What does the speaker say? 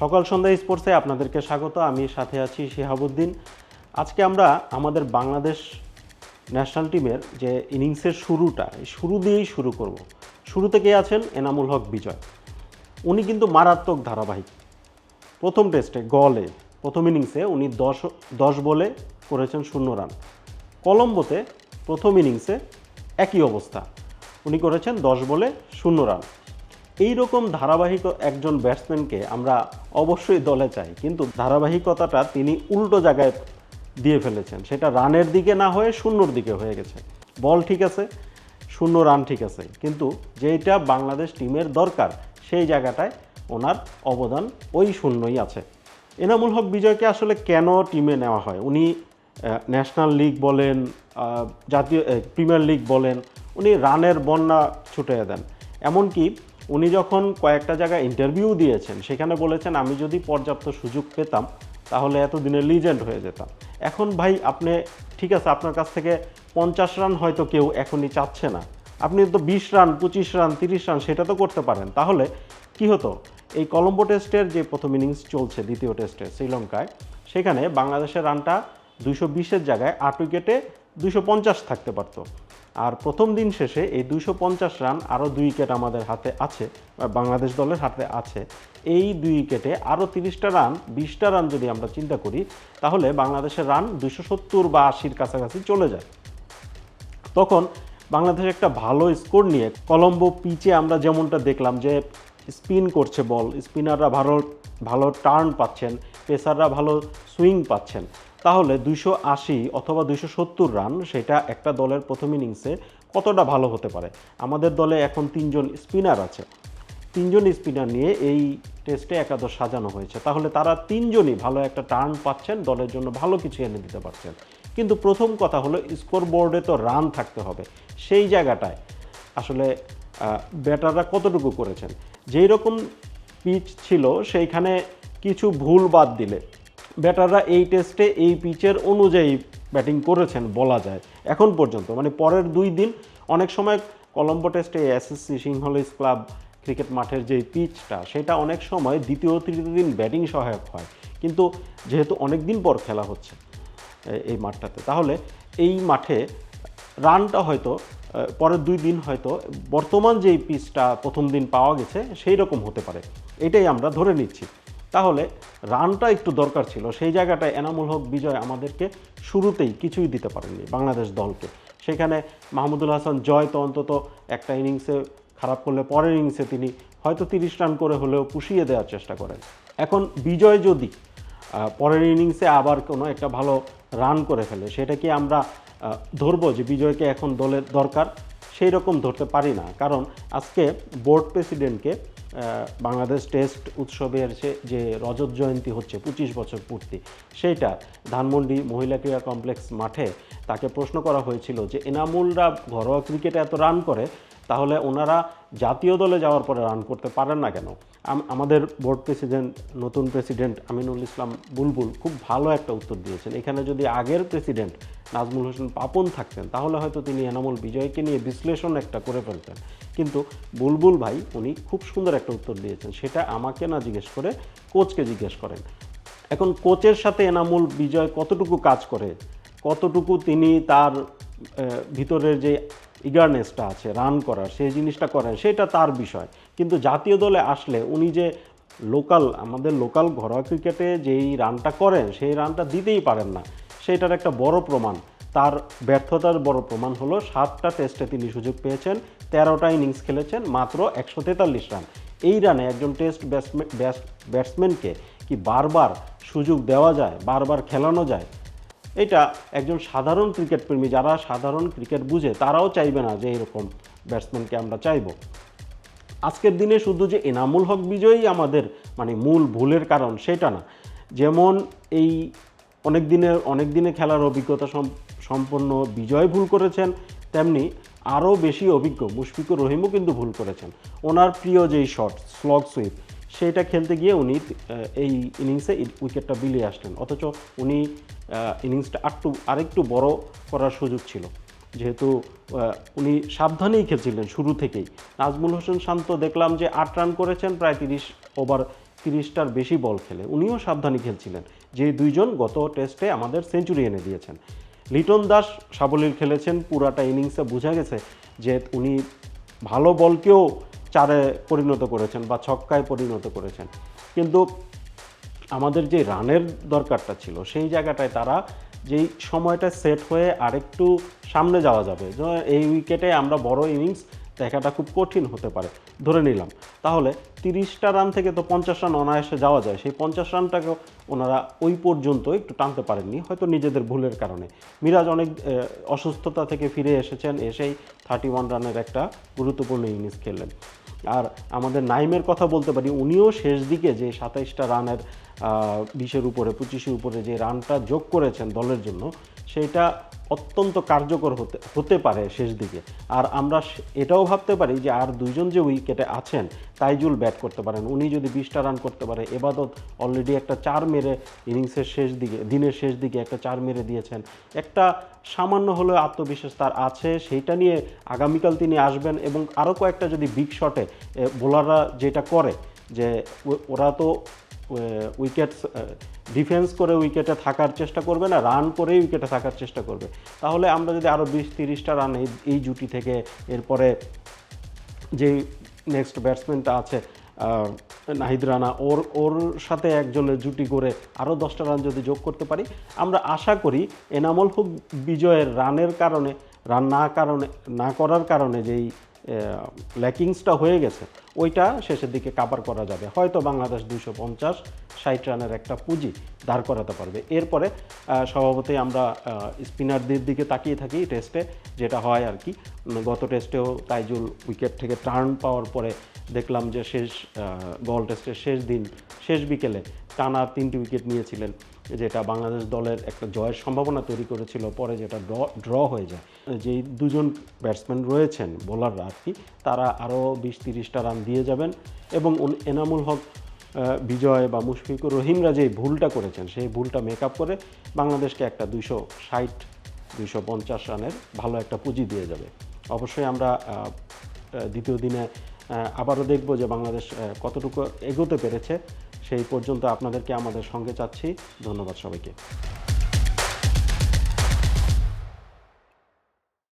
সকাল সন্ধ্যা স্পোর্টসে আপনাদেরকে স্বাগত। আমি সাথে আছি শিহাবুদ্দিন। আজকে আমরা আমাদের বাংলাদেশ ন্যাশনাল টিমের যে ইনিংসের শুরুটা শুরু দিয়েই শুরু করব। শুরু থেকে আছেন? এনামুল হক বিজয়। উনি কিন্তু মারাত্মক ধারাবাহিক। প্রথম টেস্টে গলে, প্রথম ইনিংসে উনি দশ দশ বলে করেছেন শূন্য রান। কলম্বোতে প্রথম ইনিংসে একই অবস্থা। উনি করেছেন দশ বলে শূন্য রান। এই রকম ধারাবাহিক একজন ব্যাটসম্যানকে আমরা অবশ্যই দলে চাই। কিন্তু ধারাবাহিকতাটা তিনি উল্টো জায়গায় দিয়ে ফেলেছেন। সেটা রানের দিকে না হয়ে শূন্যর দিকে হয়ে গেছে। বল ঠিক আছে, শূন্য রান ঠিক আছে। কিন্তু যেটা বাংলাদেশ টিমের দরকার, সেই জায়গাটায় ওনার অবদান ওই শূন্যই আছে। এনামুল হক বিজয়কে আসলে কেন টিমে নেওয়া হয়? উনি ন্যাশনাল লিগ বলেন জাতীয় প্রিমিয়ার লিগ বলেন, উনি রানের বন্যা ছুটে দেন। এমনকি উনি যখন কয়েকটা জায়গায় ইন্টারভিউ দিয়েছেন, সেখানে বলেছেন, আমি যদি পর্যাপ্ত সুযোগ পেতাম, তাহলে এতদিনে লিজেন্ড হয়ে যেতাম। এখন ভাই, আপনি, ঠিক আছে, আপনার কাছ থেকে পঞ্চাশ রান হয়তো কেউ এখনই চাচ্ছে না। আপনি তো বিশ রান পঁচিশ রান তিরিশ রান সেটা তো করতে পারেন। তাহলে কি হতো? এই কলম্বো টেস্টের যে প্রথম ইনিংস চলছে, দ্বিতীয় টেস্টে শ্রীলঙ্কায়, সেখানে বাংলাদেশের রানটা দুশো বিশের জায়গায় আট উইকেটে দুশো পঞ্চাশ থাকতে পারতো। আর প্রথম দিন শেষে এই দুইশো পঞ্চাশ রান আরও দুই উইকেট আমাদের হাতে আছে বাংলাদেশ দলের হাতে আছে। এই দুই উইকেটে আরও তিরিশটা রান, বিশটা রান যদি আমরা চিন্তা করি, তাহলে বাংলাদেশের রান দুইশো সত্তর বা আশির কাছাকাছি চলে যায়। তখন বাংলাদেশ একটা ভালো স্কোর নিয়ে কলম্বো পিচে আমরা যেমনটা দেখলাম যে স্পিন করছে বল, স্পিনাররা ভালো ভালো টার্ন পাচ্ছেন, পেসাররা ভালো সুইং পাচ্ছেন। তাহলে দুইশো আশি অথবা দুইশো সত্তর রান, সেটা একটা দলের প্রথম ইনিংসে কতটা ভালো হতে পারে? আমাদের দলে এখন তিনজন স্পিনার আছে। তিনজন স্পিনার নিয়ে এই টেস্টে একাদশ সাজানো হয়েছে। তাহলে তারা তিনজনই ভালো একটা টার্ন পাচ্ছেন, দলের জন্য ভালো কিছু এনে দিতে পারছেন। কিন্তু প্রথম কথা হলো স্কোর বোর্ডে তো রান থাকতে হবে। সেই জায়গাটায় আসলে ব্যাটাররা কতটুকু করেছেন? যেই রকম পিচ ছিল, সেইখানে কিছু ভুল বাদ দিলে ব্যাটাররা এই টেস্টে এই পিচের অনুযায়ী ব্যাটিং করেছেন, বলা যায়। এখন পর্যন্ত মানে পরের দুই দিন অনেক সময় কলম্বো টেস্টে এসএসসি সিংহলিস ক্লাব ক্রিকেট মাঠের যে পিচটা সেটা অনেক সময় দ্বিতীয় তৃতীয় দিন ব্যাটিং সহায়ক হয়। কিন্তু যেহেতু অনেক দিন পর খেলা হচ্ছে এই মাঠটাতে, তাহলে এই মাঠে রানটা হয়তো পরের দুই দিন হয়তো বর্তমান যেই পিচটা প্রথম দিন পাওয়া গেছে, সেই রকম হতে পারে। এটাই আমরা ধরে নিচ্ছি। তাহলে রানটা একটু দরকার ছিল। সেই জায়গাটায় এনামুল হক, বিজয় আমাদেরকে শুরুতেই কিছুই দিতে পারেননি বাংলাদেশ দলকে। সেখানে মাহমুদুল হাসান জয় তো অন্তত একটা ইনিংসে খারাপ করলে পরের ইনিংসে তিনি হয়তো তিরিশ রান করে হলেও পুষিয়ে দেওয়ার চেষ্টা করেন। এখন বিজয় যদি পরের ইনিংসে আবার কোনো একটা ভালো রান করে ফেলে, সেটা কি আমরা ধরবো যে বিজয়কে এখন দলের দরকার? সেই রকম ধরতে পারি না। কারণ আজকে বোর্ড প্রেসিডেন্টকে বাংলাদেশ টেস্ট উৎসবের যে রজত জয়ন্তী হচ্ছে পঁচিশ বছর পূর্তি, সেইটা ধানমন্ডি মহিলা ক্রীড়া কমপ্লেক্স মাঠে তাকে প্রশ্ন করা হয়েছিল যে, এনামুলরা ঘরোয়া ক্রিকেটে এত রান করে, তাহলে ওনারা জাতীয় দলে যাওয়ার পরে রান করতে পারেন না কেন? আমাদের বোর্ড প্রেসিডেন্ট নতুন প্রেসিডেন্ট আমিনুল ইসলাম বুলবুল খুব ভালো একটা উত্তর দিয়েছেন। এখানে যদি আগের প্রেসিডেন্ট নাজমুল হোসেন পাপন থাকতেন, তাহলে হয়তো তিনি এনামুল বিজয়কে নিয়ে বিশ্লেষণ একটা করে ফেলতেন। কিন্তু বুলবুল ভাই, উনি খুব সুন্দর একটা উত্তর দিয়েছেন। সেটা আমাকে না জিজ্ঞেস করে কোচকে জিজ্ঞেস করেন। এখন কোচের সাথে এনামুল বিজয় কতটুকু কাজ করে? কতটুকু তিনি তার ভিতরের যে ইগারনেসটা আছে রান করার, সেই জিনিসটা করেন, সেটা তার বিষয়। কিন্তু জাতীয় দলে আসলে উনি যে লোকাল, আমাদের লোকাল ঘরোয়া ক্রিকেটে যেই রানটা করেন, সেই রানটা দিতেই পারেন না। সেটার একটা বড় প্রমাণ। তার ব্যর্থতার বড় প্রমাণ হলো সাতটা টেস্টে তিনি সুযোগ পেয়েছেন, তেরোটা ইনিংস খেলেছেন, মাত্র একশো তেতাল্লিশ রান। এই রানে একজন টেস্ট ব্যাটসম্যান ব্যাটসম্যানকে কি বারবার সুযোগ দেওয়া যায়, বারবার খেলানো যায়? এটা একজন সাধারণ ক্রিকেট প্রেমী যারা সাধারণ ক্রিকেট বুঝে, তারাও চাইবে না যে এরকম ব্যাটসম্যানকে আমরা চাইব। আজকের দিনে শুধু যে এনামুল হক বিজয়ী আমাদের মানে মূল ভুলের কারণ সেটা না। যেমন এই অনেক দিনের, অনেক দিনে খেলার অভিজ্ঞতা সম্পন্ন বিজয় ভুল করেছেন, তেমনি আরও বেশি অভিজ্ঞ মুশফিকুর রহিমও কিন্তু ভুল করেছেন। ওনার প্রিয় যেই শট, স্লগ সুইপ সেইটা খেলতে গিয়ে উনি এই ইনিংসে উইকেটটা বিলিয়ে আসলেন। অথচ উনি ইনিংসটা আরটু আরেকটু বড় করার সুযোগ ছিল। যেহেতু উনি সাবধানেই খেলছিলেন শুরু থেকেই। নাজমুল হোসেন শান্ত দেখলাম যে আট রান করেছেন, প্রায় তিরিশ ওভার তিরিশটার বেশি বল খেলে। উনিও সাবধানে খেলছিলেন। যে দুইজন গত টেস্টে আমাদের সেঞ্চুরি এনে দিয়েছেন। লিটন দাস সাবলীল খেলেছেন, পুরাটা ইনিংসে বোঝা গেছে যে উনি ভালো বলকেও চারে পরিণত করেছেন বা ছক্কায় পরিণত করেছেন। কিন্তু আমাদের যে রানের দরকারটা ছিল, সেই জায়গাটায় তারা যেই সময়টা সেট হয়ে আরেকটু সামনে যাওয়া যাবে। এই উইকেটে আমরা বড় ইনিংস দেখাটা খুব কঠিন হতে পারে। ধরে নিলাম। তাহলে তিরিশটা রান থেকে তো পঞ্চাশ রান অনায়াসে যাওয়া যায়। সেই পঞ্চাশ রানটাকেও ওনারা ওই পর্যন্ত একটু টানতে পারেননি, হয়তো নিজেদের ভুলের কারণে। মিরাজ অনেক অসুস্থতা থেকে ফিরে এসেছেন, এসেই থার্টি ওয়ান রানের একটা গুরুত্বপূর্ণ ইনিংস খেললেন। আর আমাদের নাইমের কথা বলতে পারি, উনিও শেষ দিকে যে সাতাইশটা রানের বিশের উপরে, পঁচিশের উপরে যে রানটা যোগ করেছেন দলের জন্য সেইটা অত্যন্ত কার্যকর হতে হতে পারে শেষ দিকে। আর আমরা এটাও ভাবতে পারি যে আর দুইজন যে উইকেটে আছেন, তাইজুল ব্যাট করতে পারেন। উনি যদি বিশটা রান করতে পারে, এবাদত অলরেডি একটা চার মেরে ইনিংসের শেষ দিকে, দিনের শেষ দিকে একটা চার মেরে দিয়েছেন। একটা সামান্য হলেও আত্মবিশ্বাস তার আছে, সেইটা নিয়ে আগামীকাল তিনি আসবেন এবং আরও কয়েকটা যদি বিগ শটে বোলাররা যেটা করে, যে ওরা তো উইকেট ডিফেন্স করে উইকেটে থাকার চেষ্টা করবে না রান করেই উইকেটে থাকার চেষ্টা করবে। তাহলে আমরা যদি আরও বিশ তিরিশটা রান এই এই জুটি থেকে এরপরে যে নেক্সট ব্যাটসম্যানটা আছে নাহিদ রানা, ওর ওর সাথে একজনের জুটি করে আরও দশটা রান যদি যোগ করতে পারি, আমরা আশা করি এনামল হক বিজয়ের রানের কারণে রান না কারণে, না করার কারণে যেই ল্যাকিংসটা হয়ে গেছে। ওইটা শেষের দিকে কাবার করা যাবে। হয়তো বাংলাদেশ দুশো পঞ্চাশ ষাট রানের একটা পুঁজি দাঁড় করাতে পারবে। এরপরে স্বভাবতই আমরা স্পিনারদের দিকে তাকিয়ে থাকি টেস্টে যেটা হয় আর কি। গত টেস্টেও তাইজুল উইকেট থেকে টার্ন পাওয়ার পরে দেখলাম যে শেষ গল টেস্টের শেষ দিন, শেষ বিকেলে টানা তিনটি উইকেট নিয়েছিলেন, যেটা বাংলাদেশ দলের একটা জয়ের সম্ভাবনা তৈরি করেছিল, পরে যেটা ড্র ড্র হয়ে যায়। যেই দুজন ব্যাটসম্যান রয়েছেন, বোলাররা আর কি, তারা আরও বিশ তিরিশটা রান দিয়ে যাবেন এবং এনামুল হক বিজয় বা মুশফিকুর রহিমরা যে ভুলটা করেছেন, সেই ভুলটা মেক আপ করে বাংলাদেশকে একটা দুশো ষাট, দুইশো পঞ্চাশ রানের ভালো একটা পুঁজি দিয়ে যাবে। অবশ্যই আমরা দ্বিতীয় দিনে আবারও দেখব যে বাংলাদেশ কতটুকু এগোতে পেরেছে, সেই পর্যন্ত আপনাদেরকে আমাদের সঙ্গে চাচ্ছি। ধন্যবাদ সবাইকে।